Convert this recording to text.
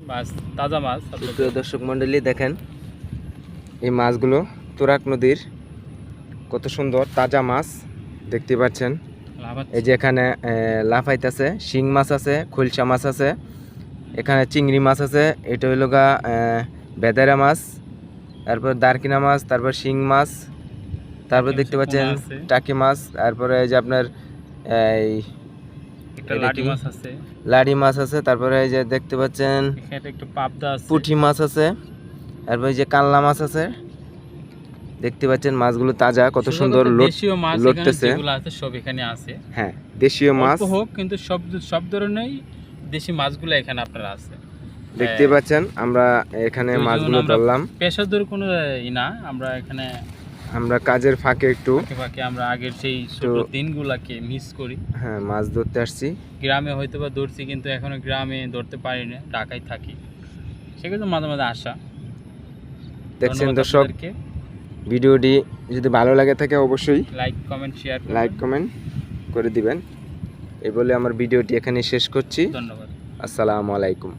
মাছ তাজা মাছ প্রিয় দর্শক মণ্ডলী দেখেন এই মাছগুলো তুরাক নদীর কত সুন্দর তাজা মাছ দেখতে পাচ্ছেন। এই যে এখানে লাফাইতেছে শিং মাছ আছে খুলসা মাছ আছে এখানে চিংড়ি মাছ আছে এটা হইল গা বেদারা মাছ তারপর দারকিনা মাছ তারপর শিং মাছ তারপর দেখতে পাচ্ছেন টাকি মাছ তারপরে এই যে আপনার এই একটা এটা মাছ আছে। লাড়ি মাছ আছে তারপরে এই যে দেখতে পাচ্ছেন এখানে একটু পাবদা আছে। পুঁটি মাছ আছে তারপর এই যে মাছ আছে দেখতে পাচ্ছেন মাছগুলো তাজা কত সুন্দর দেশীয় মাছ লড়তেছে। যেগুলো আছে সব এখানে আছে। হ্যাঁ দেশীয় মাছ। হোক কিন্তু সব সব ধরনের দেশি মাছগুলো এখানে আপনার আছে। দেখতে হ্যাঁ। পাচ্ছেন আমরা এখানে মাছগুলো ধরলাম। পেশাদার কোনো ই না আমরা এখানে আমরা কাজের ফাঁকে একটু ফাঁকে আমরা আগের সেই ছোট দিনগুলাকে মিস করি। হ্যাঁ মাছ ধরতে আসছি। গ্রামে হয়তো বা ধরছি কিন্তু এখনও গ্রামে ধরতে পারি না ঢাকায় থাকি। সেক্ষেত্রে মাঝে মাঝে আসা। দেখছেন দর্শক। ভিডিওটি যদি ভালো লাগে থাকে অবশ্যই like comment share like comment করে দিবেন। এই বলে আমার ভিডিওটি এখানে শেষ করছি। ধন্যবাদ। আসসালামু আলাইকুম।